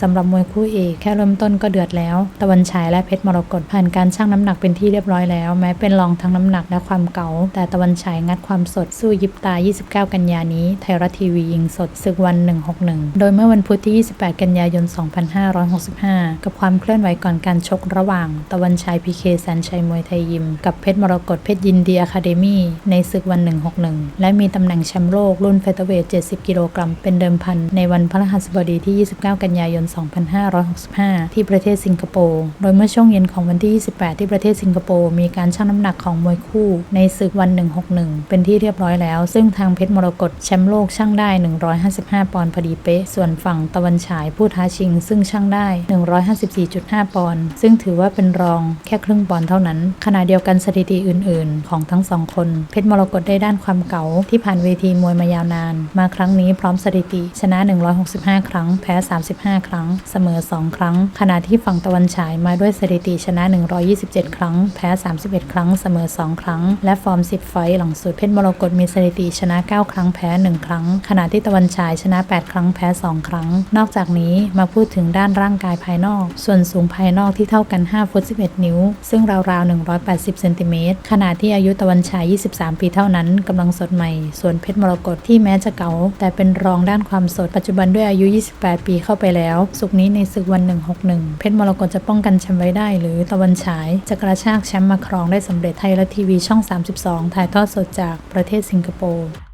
สำหรับมวยคู่เอกแค่เริ่มต้นก็เดือดแล้ว ตะวันฉายและเพชรมรกตผ่านการชั่งน้ำหนักเป็นที่เรียบร้อยแล้ว แม้เป็นรองทั้งน้ำหนักและความเก๋าแต่ตะวันฉายงัดความสดสู้ยิบตา 29 กันยานี้ ไทยรัฐทีวียิงสดศึกวัน 161 โดยเมื่อวันพุธที่ 28 กันยายน 2565 กับความเคลื่อนไหวก่อนการชกระหว่าง ตะวันฉายพีเคแสนชัยมวยไทยยิม กับเพชรมรกตเพชรยินดีอะคาเดมี่ในศึกวัน 161 และมีตำแหน่งแชมป์โลกรุ่นเฟเธอร์เวท70 กิโลกรัมเป็นเดิมพันในวันพฤหัสบดีที่ 29 กันยายน2565 ที่ประเทศสิงคโปร์โดยเมื่อช่วงเย็นของวันที่ 28 ที่ประเทศสิงคโปร์มีการชั่งน้ำหนักของมวยคู่ในศึกวัน 161 เป็นที่เรียบร้อยแล้ว ซึ่งทางเพชรมรกตแชมป์โลกชั่งได้ 155 ปอนด์พอดีเป๊ะ ส่วนฝั่งตะวันฉายผู้ท้าชิง ซึ่งชั่งได้ 154.5 ปอนด์ซึ่งถือว่าเป็นรองแค่ครึ่งปอนด์เท่านั้น ขณะเดียวกันสถิติอื่น ๆ ของทั้งสองคน เพชรมรกตได้ด้านความเก๋าที่ผ่านเวทีมวยมายาวนาน มาครั้งนี้พร้อมสถิติ ชนะ 165 ครั้ง แพ้ 35 ครั้งเสมอ 2 ครั้ง ขณะที่ฝั่งตะวันฉายมาด้วยสถิติชนะ 127 ครั้ง แพ้ 31 ครั้ง เสมอ 2 ครั้ง และฟอร์ม 10 ไฟต์หลังสุดเพชรมรกตมีสถิติชนะ 9 ครั้ง แพ้ 1 ครั้ง ขณะที่ตะวันฉายชนะ 8 ครั้ง แพ้ 2 ครั้ง นอกจากนี้มาพูดถึงด้านร่างกายภายนอก ส่วนสูงภายนอกที่เท่ากัน 5 ฟุต 11 นิ้ว ซึ่งราวๆ 180 เซนติเมตร ขณะที่อายุตะวันฉาย 23 ปีเท่านั้นกำลังสดใหม่ ส่วนเพชรมรกตที่แม้จะเก่าแต่เป็นรองด้านความสดปัจจุบันด้วยอายุ 28 ปีเข้าไปแล้วสุกนี้ในศึกวัน 161 เพชรมรกตจะป้องกันแชมป์ไว้ได้ หรือตะวันฉายจะกระชากแชมป์มาครองได้สำเร็จไทยรัฐทีวีช่อง 32 ถ่ายทอดสดจากประเทศสิงคโปร์